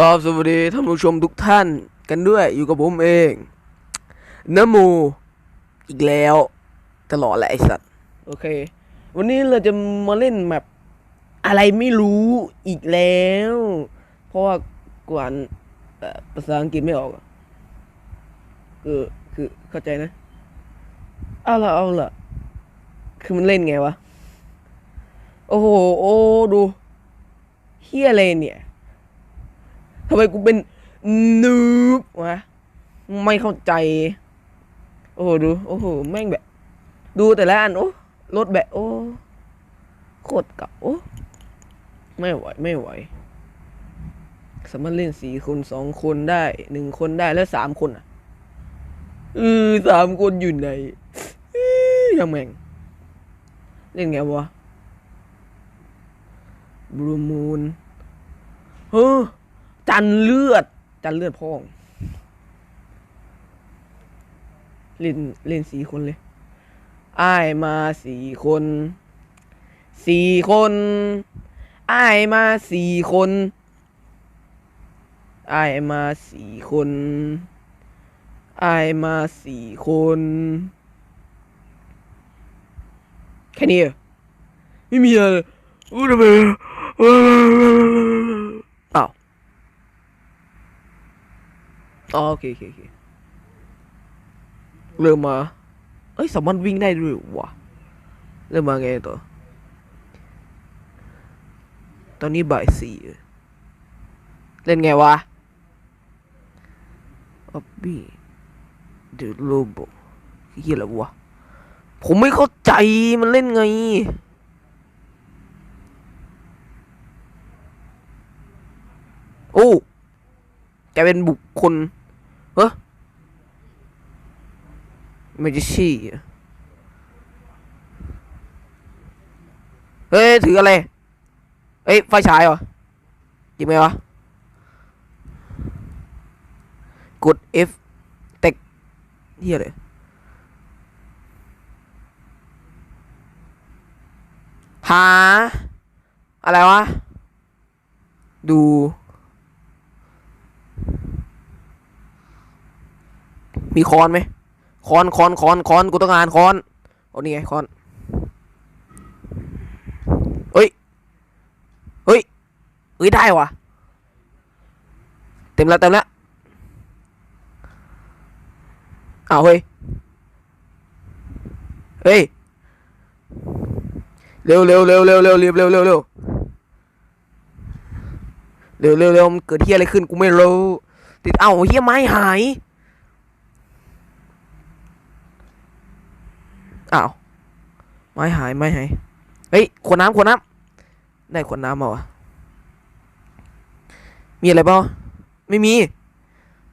กราบสวัสดีท่านผู้ชมทุกท่านกันด้วยอยู่กับผมเองนโมอีกแล้วตลอดแหละไอสัตว์โอเค วันนี้เราจะมาเล่นแมปอะไรไม่รู้อีกแล้ว เพราะว่ากวนภาษาอังกฤษไม่ออกคือคือเข้าใจนะเอาละเอาละคือมันเล่นไงวะ โอ้โหโอ้ดูเฮียอะไรเนี่ย ทำไมกูเป็นนูบวะไม่เข้าใจ โอ้โหดู โอ้โห แม่งแบบ ดูแต่ละอัน โอ้รถแบบ โอ้โคตรเก่าโอ้ไม่ไหว ไม่ไหว สามารถเล่นสี่คนสองคนได้หนึ่งคนได้แล้วสามคนอะเออสามคนอยู่ไหนยยังแม่ง เล่นไงวะบลูมูนเฮ้อ จันเลือด จันเลือดพองเล่นเล่นสี่คนเลยอ้ายมาสี่คนสี่คนอ้ายมาสี่คนอ้ายมาสี่คนอ้ายมาสี่คนแค่นี้ไม่มีอะไรอู้ทำไมอ้าว อ๋อโอเคโอเคโอเคเริ่มมา เอ้ยสามารถวิ่งได้ด้วยวะเริ่มมาไงต่อ ตอนนี้บ่ายสี่เล่นไงวะอบบี้เดอะโลโบเฮียอะไรวะ ผมไม่เข้าใจมันเล่นไงโอ้แกเป็นบุคคล เฮ้ยไม่ใช่ชี่อะเฮ้ย ถืออะไร เอ้ย ไฟฉายเหรอหยิบไงวะ กด F เต็กเฮียเลยหา อะไรวะ ดู มีคอนไหมคอนคอนคอนคอนกูต้องการคอนโอ้นี่ไงคอนเฮ้ยเฮ้ยเฮ้ยได้วะเต็มแล้วเต็มแล้วอ้าวเฮ้ยเฮ้ยเร็วเร็วเร็วเร็วเร็วเร็วเร็วเร็วเร็วเร็วเร็วเร็วมันเกิดเฮียอะไรขึ้นกูไม่รู้ติดเอ้าเฮียไม้หาย อ้าวไม้หายไม้หายเฮ้ยขวดน้ำขวดน้ำได้ขวดน้ำมาวะมีอะไรเปล่าไม่มี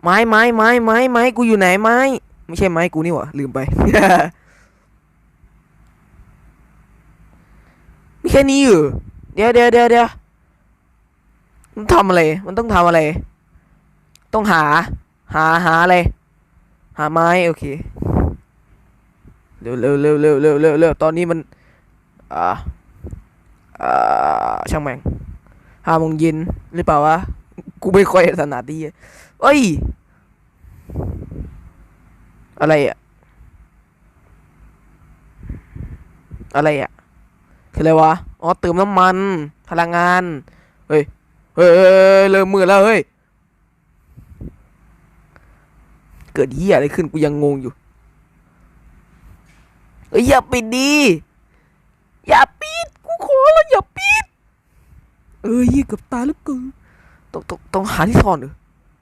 ไม้ไม้ไม้ไม้ไม้กูอยู่ไหนไม้ไม่ใช่ไม้กูนี่หว่าลืมไปมีแค่นี้เหรอเดี๋ยวเดี๋ยวเดี๋ยวเดี๋ยวมันทำอะไร มันต้องทำอะไร ต้องหา หาหาอะไร หาไม้ โอเค เร็วเร็วเร็วเร็วเร็วเร็วเร็วตอนนี้มัน อ่า อ่า ช่างแม่งห้าโมงเย็นหรือเปล่าวะ กูไม่ค่อยถนัดดีเอ้ย อะไรอะอะไรอะคืออะไรวะ อ๋อเติมน้ำมัน พลังงาน เฮ้ย เฮ้ยเริ่มมืดแล้วเฮ้ย เกิดเหี้ยอะไรขึ้นกูยังงงอยู่ เอ้ยอย่าปิดดี อย่าปิด กูขอแล้วอย่าปิด เอ้ยเกือบตายแล้วกูต้องต้องต้องหาที่ซ่อนเหรอ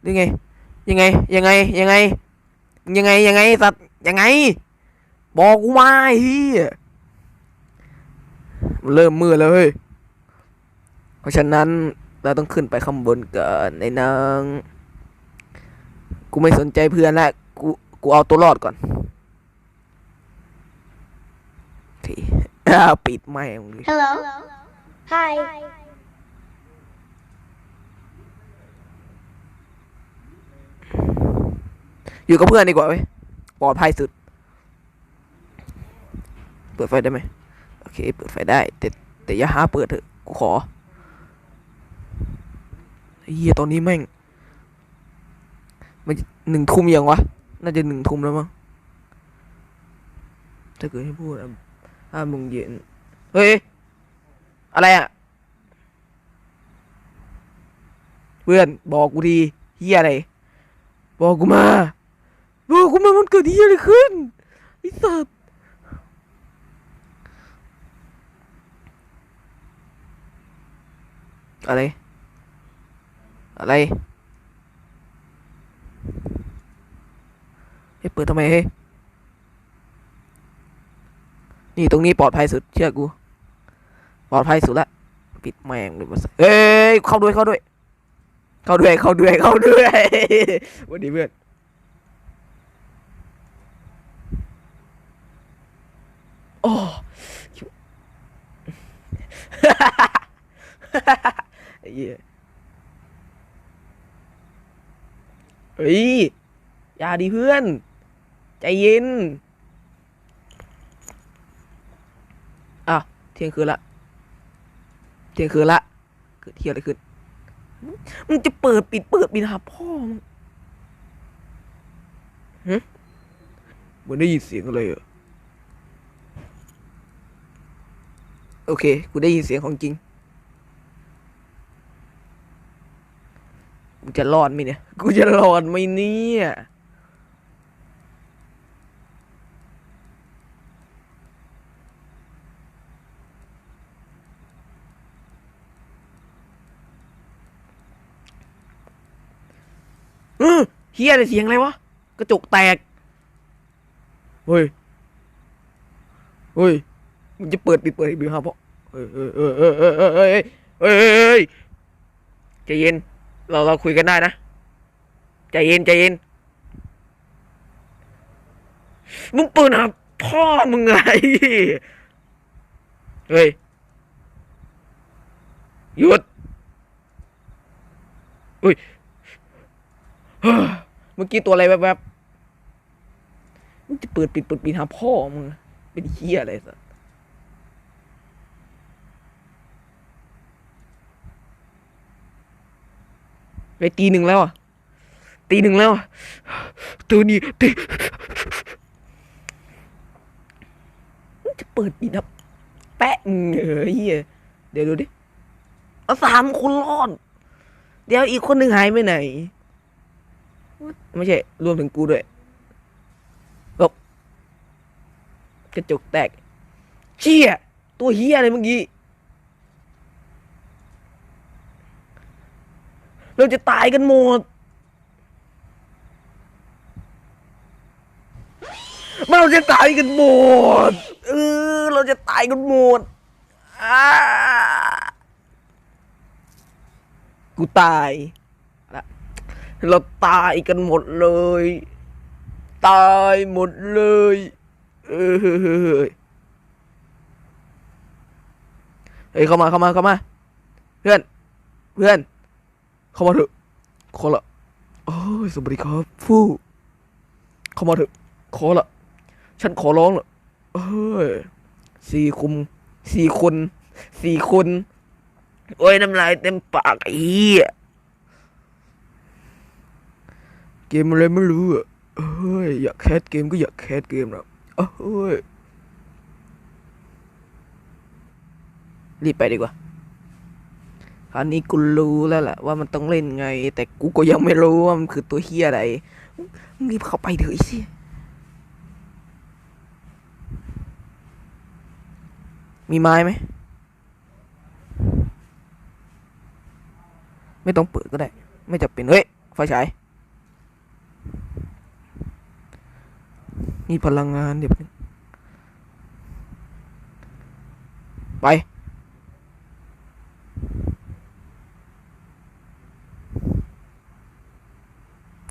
ยังไง ยังไง ยังไง ยังไง ยังไง ยังไงสัตว์ยังไง บอกกูมาเฮียมันเริ่มมืดแล้วเฮ้ย เพราะฉะนั้นเราต้องขึ้นไปข้างบนก่อนไอ้นาง กูไม่สนใจเพื่อนละ กู กูเอาตัวรอดก่อน โอเค อ้าว ปิดไม่งเลย Hello. Hi. อยู่กับเพื่อนดีกว่าเว้ยปลอดภัยสุด เปิดไฟได้ไหมโอเค เปิดไฟได้ แต่แต่อย่าหาเปิดเถอะกูขอเฮียตอนนี้แม่ง มันหนึ่งทุ่มยังวะ น่าจะหนึ่งทุ่มแล้วมั้งถ้าเกิดให้พูดอะ ห้าโมงเย็นเฮ้ย อะไรอะ เพื่อนบอกกูดีเฮียอะไร บอกกูมาบอกกูมามันเกิดเฮียอะไรขึ้นไอ้สัสอะไร อะไรเฮ้ยเปิดทำไมเฮ้ย นี่ตรงนี้ปลอดภัยสุดเชื่อกู ปลอดภัยสุดละ ปิดแม่งเลยมาเอ้ยเข้าด้วยเข้าด้วย เข้าด้วยเข้าด้วยเข้าด้วยวันนี้เพื่อนโอ้ไอ้เหี้ยเฮ้ยอย่าดีเพื่อน ใจเย็น อะ เที่ยงคืนละ เที่ยงคืนละเกิดเที่ยอะไรขึ้น มึงจะเปิดปิดเปิดปิดหาพ่อมึงฮึเหมือนได้ยินเสียงอะไรอะโอเค กูได้ยินเสียงของจริง กูจะรอดไหมเนี่ย กูจะรอดไหมเนี่ย เออเฮียอะไรเสียงอะไรวะ กระจกแตก เฮ้ย เฮ้ยมึงจะเปิดปิดเปิดอีกบิครับพ่อเฮ้ยเฮ้ยเฮ้ยเฮ้ยเฮ้ยเฮ้ยเฮ้ยเฮ้ยเฮ้ยใจเย็น เราเราคุยกันได้นะ ใจเย็นใจเย็น มึงเปิดหาพ่อมึงไง เฮ้ย หยุดอุ้ยเฮ้ย เมื่อกี้ตัวอะไรแวบๆมึงจะเปิดปิดเปิดปิดหาพ่อมึงเป็นเฮียอะไรสัสไปตีหนึ่งแล้วอะ ตีหนึ่งแล้วอะตัวนี้ตีมึงจะเปิดปิดนะแปะมึงเฮียเดี๋ยวดูดิ เอาสามคนรอด เดี๋ยวอีกคนหนึ่งหายไปไหน ไม่ใช่รวมถึงกูด้วยบกระจกแตกเชี่ยตัวเฮียอะไรเมื่อกี้เราจะตายกันหมดเราจะตายกันหมด เออ เราจะตายกันหมดอกูตาย เราตายกันหมดเลย ตายหมดเลยเออเฮ้ยเฮ้ยเข้ามาเข้ามาเข้ามา เพื่อน เพื่อน เข้ามาเถอะขอละโอ้ยสวัสดีครับฟู่เข้ามาเถอะขอละฉันขอร้องละเอ้ยสี่คุมสี่คนสี่คนโอ้ยน้ำลายเต็มปากไอ้ เกมอะไรไม่รู้อะเอ้ยอยากแคสเกมก็อยากแคสเกมนะเอ้ยรีบไปดีกว่าคราวนี้กูรู้แล้วแหละว่ามันต้องเล่นไง แต่กูก็ยังไม่รู้ว่ามันคือตัวเฮียอะไรรีบเข้าไปเถอะไอ้เสียมีไม้ไหม ไม่ต้องเปิดก็ได้ ไม่จะเป็นเฮ้ยไฟฉายีพลังงานเดี๋ยวไป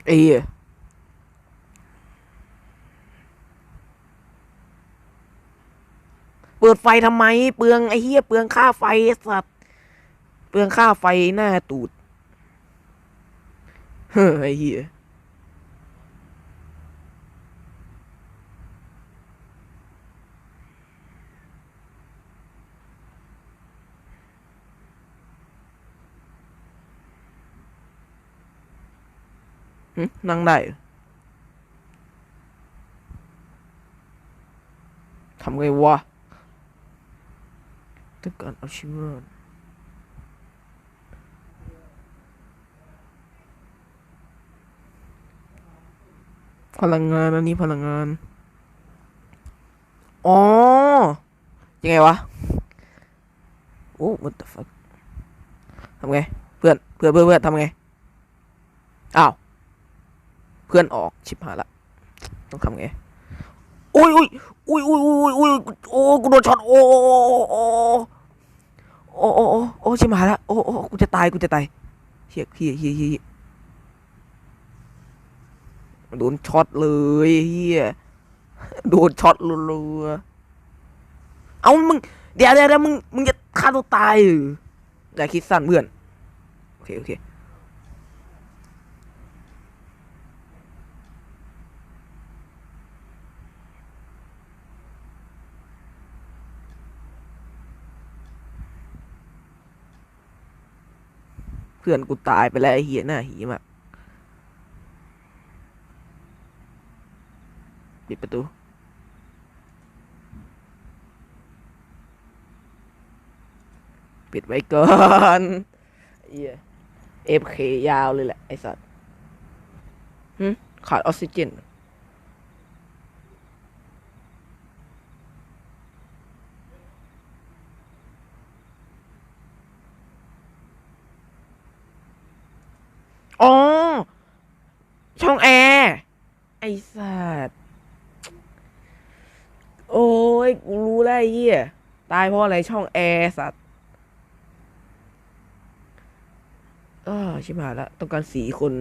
ไอ้เหี้ยเปิดไฟทำไม เปลืองไอ้เหี้ยเปลืองค่าไฟสัตว์เปลืองค่าไฟหน้าตูดเฮ้ยไอ้เหี้ย หึ นั่งได้ทำไงวะต้องการเอาชีวิตรอดพลังงานอันนี้พลังงาน อ๋อ ยังไงวะ โอ้ what the fuck ทำไง เพื่อน เพื่อนเพื่อนเพื่อนทำไง อ้าว พื่อนออกชิบหายละ ต้องทำไงอุ้ยอุ้ยอุ้ยอุ้ยอุ้ยอุ้ยโอ้กูโดนช็อตโอ้โอ้โอ้โอ้โอ้โอ้ชิบหายละโอ้โอ้กูจะตายกูจะตายเฮียเฮียเฮียเฮียโดนช็อตเลยเฮียโดนช็อตรัวๆเอามึงเดี๋ยวเดี๋ยวเดี๋ยวมึงมึงจะฆ่าตัวตายหรืออย่าคิดสั้นเพื่อนโอเคโอเค เพื่อนกูตายไปแล้วไอ้เหี้ยหน้าหีมากปิดประตูปิดไว้ก่อนเหี้ยเอฟเคยาวเลยแหละไอสัตว์ขาดออกซิเจน อ๋อ ช่องแอร์ ไอ สัตว์ โอ้ย กูรู้แล้วไอ้เหี้ยตายเพราะอะไรช่องแอร์สัตว์เออชิบหายละ ต้องการสีคน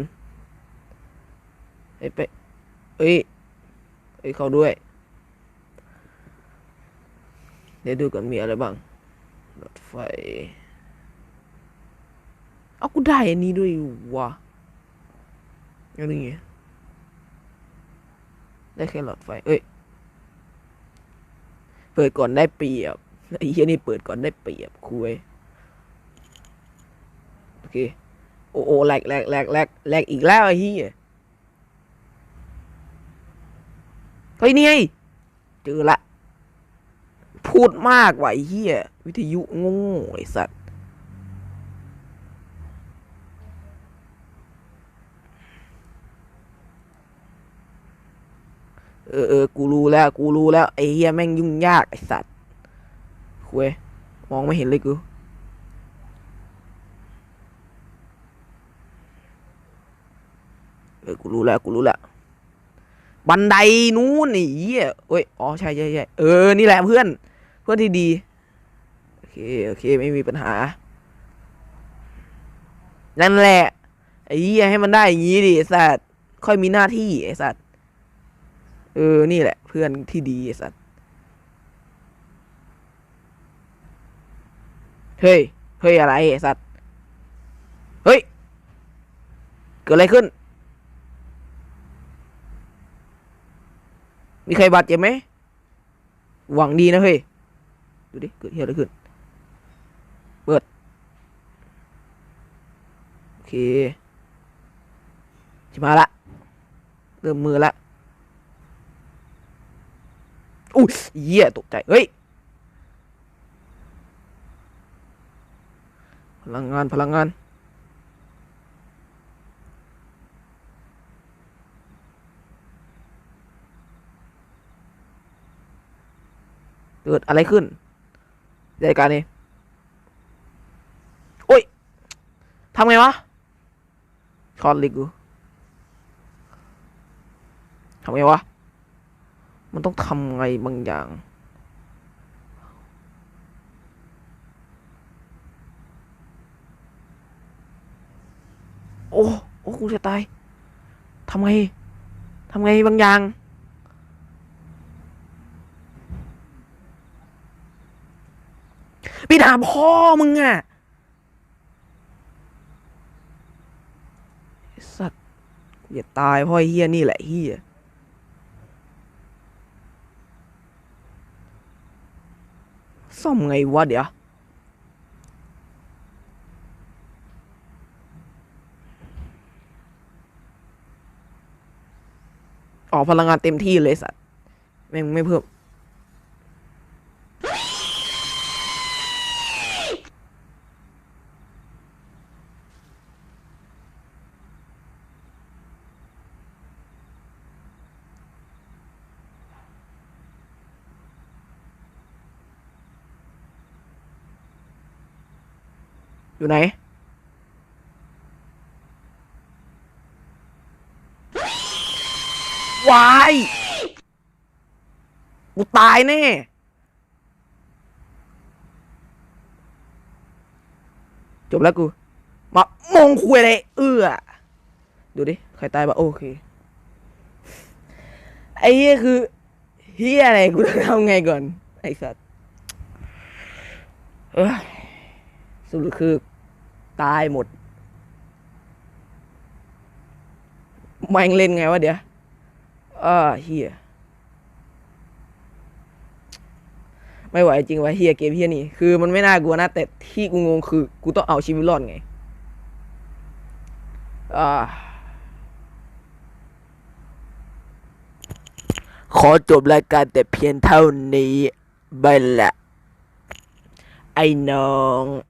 เอ้ยไปเอ้ยเอ้ย เขาด้วย เดี๋ยวดูก่อนมีอะไรบ้าง รถไฟ เอากูได้อันนี้ด้วยวะอยังไง ได้แค่หลอดไฟ เอ้ย เปิดก่อนได้เปรียบไอ้เหี้ยนี่เปิดก่อนได้เปรียบคุยโอเค โอ้โอ้แหลกแหลกแหลกแหลกแหลกอีกแล้วไอ้เหี้ยเฮ้ยนี่ไงเจอละ พูดมากว่ะไอ้เหี้ยวิทยุโง่ไอ้สัตว์ เออเออกูรู้แล้ว กูรู้แล้วไอ้เฮียแม่งยุ่งยากไอ้สัตว์คุยมองไม่เห็นเลยกูเออกูรู้แล้วกูรู้แล้วบันไดนู้นนี่เหี้ยเอ้ยอ๋อใช่ใช่ใช่เออนี่แหละเพื่อน เพื่อนที่ดีโอเคโอเคไม่มีปัญหา นั่นแหละไอ้เหี้ยให้มันได้อย่างงี้ดิไอ้สัตว์ค่อยมีหน้าที่ไอ้สัตว์ เออ นี่แหละ เพื่อนที่ดีสัตว์ เฮ้ย เฮ้ย อะไรสัตว์ เฮ้ย เกิดอะไรขึ้น มีใครบาดเจ็บไหม หวังดีนะเฮ้ย ดูดิ เกิดเหี้ยอะไรขึ้น เปิด โอเคชิมาละ เริ่มมือละ อุ้ยเหี้ยตกใจ เฮ้ย พลังงาน พลังงาน เกิดอะไรขึ้นจัดการเองโอ้ยทำไงวะช็อตลิกกูทำไงวะ มันต้องทำไงบางอย่าง โอ้ โอ้กูจะตาย ทำไง ทำไงบางอย่างพี่ถามพ่อมึงอะสัตว์อย่าตายพราะไอ้เฮียนี่แหละเฮีย ซ่อมไงวะเดี๋ยว ออกพลังงานเต็มที่เลยสัตว์แม่งไม่เพิ่ม อยู่ไหน วาย กูตายแน่ จบแล้วกู มามองคุยอะไรเอื้อ ดูดิ ใครตายบ้าโอเค ไอ้เหี้ยคือเฮียอะไร กูจะทำไงก่อน ไอ้สัตว์ เอ้ยสรุปคือ ตายหมดแมงเล่นไงวะเดี๋ยวอ่าเฮียไม่ไหวจริงวะเฮียเกมเฮียนี่คือมันไม่น่ากลัวนะ แต่ที่กูงงคือ กูต้องเอาชีวิตรอดไง อ่า ขอจบรายการแต่เพียงเท่านี้ไปละไอ้น้อง